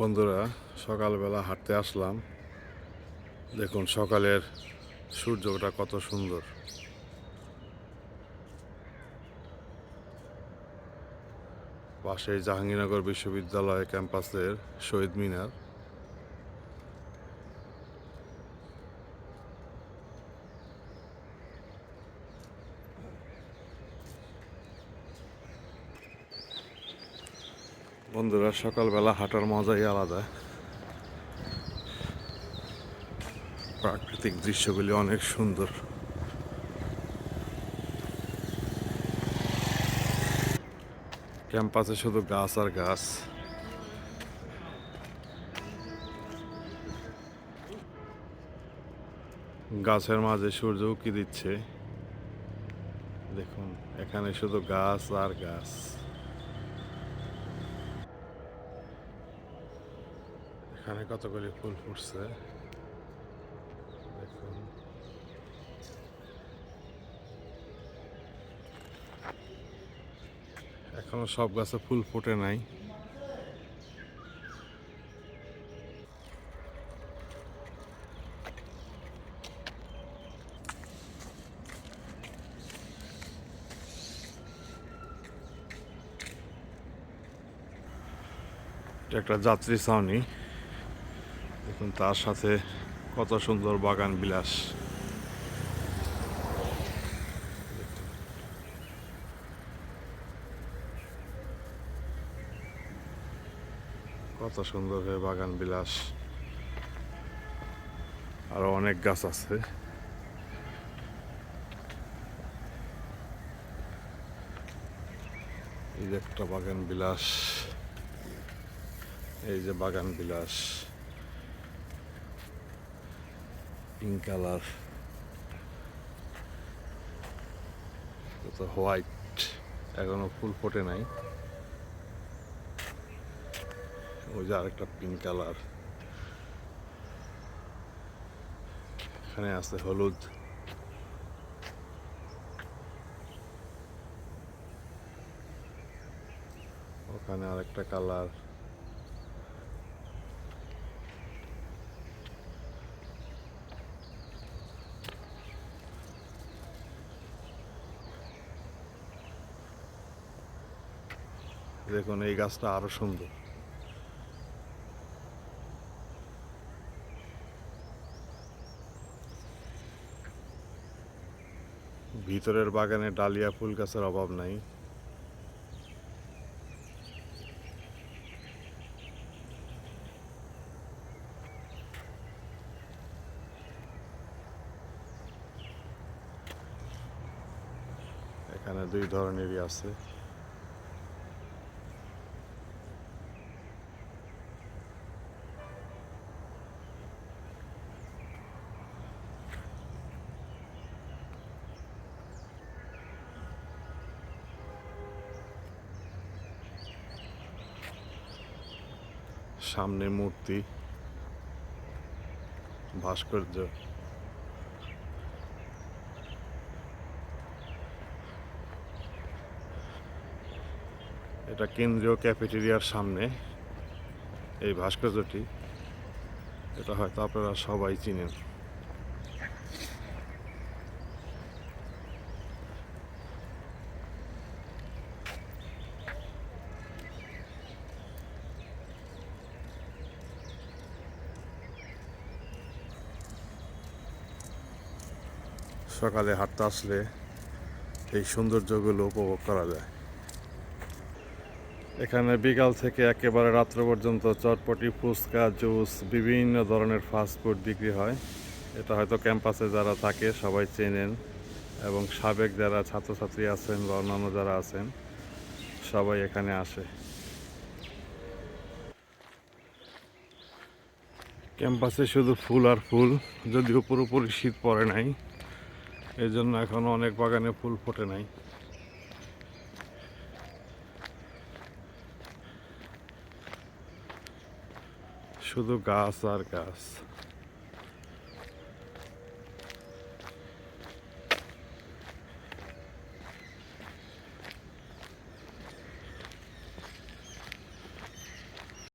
বন্ধুরা, সকালবেলা হাঁটতে আসলাম। দেখুন সকালের সূর্যটা কত সুন্দর। পাশে জাহাঙ্গীরনগর বিশ্ববিদ্যালয় ক্যাম্পাসের শহীদ মিনার। বন্ধুরা, সকালবেলা হাঁটার মজাই আলাদা। প্রাকৃতিক দৃশ্যগুলি অনেক সুন্দর। ক্যাম্পাসে শুধু গাছ আর গাছ। গাছের মাঝে সূর্য উকি দিচ্ছে। দেখুন, এখানে শুধু গাছ আর গাছ। এখানে কতগুলি ফুল ফুটছে? দেখুন। এখনও সব গাছে ফুল ফোটে নাই। একটা যাত্রী ছাউনি। তার সাথে কত সুন্দর বাগান বিলাস। কত সুন্দর হয়ে বাগান বিলাস। আরও অনেক গাছ আছে। এই যে একটা বাগান বিলাস। এই যে বাগান বিলাস। পিঙ্ক কালার হোয়াইট এখনও ফুল ফোটে নাই। ওই যে আরেকটা পিঙ্ক কালার এখানে আছে হলুদ। ওখানে আরেকটা কালার দেখুন, এই গাছটা আরও সুন্দর। ভিতরের বাগানে ডালিয়া ফুল গাছের অভাব নাই। এখানে দুই ধরনেরই আছে। সামনে মূর্তি ভাস্কর্য। এটা কেন্দ্রীয় ক্যাফেটেরিয়ার সামনে এই ভাস্কর্যটি। এটা হয়তো আপনারা সবাই চিনেন। সকালে হাঁটতে আসলে এই সৌন্দর্যগুলো উপভোগ করা যায়। এখানে বিকাল থেকে একেবারে রাত্র পর্যন্ত চটপটি, ফুচকা, জুস, বিভিন্ন ধরনের ফাস্ট ফুড বিক্রি হয়। এটা হয়তো ক্যাম্পাসে যারা থাকে সবাই চেনেন এবং সাবেক যারা ছাত্রছাত্রী আছেন বা অন্যান্য যারা আছেন, সবাই এখানে আসে। ক্যাম্পাসে শুধু ফুল আর ফুল, যদিও পুরোপুরি শীত পড়ে নাই। এই জন্য এখনও অনেক বাগানে ফুল ফোটে নাই। শুধু গাছ আর গাছ।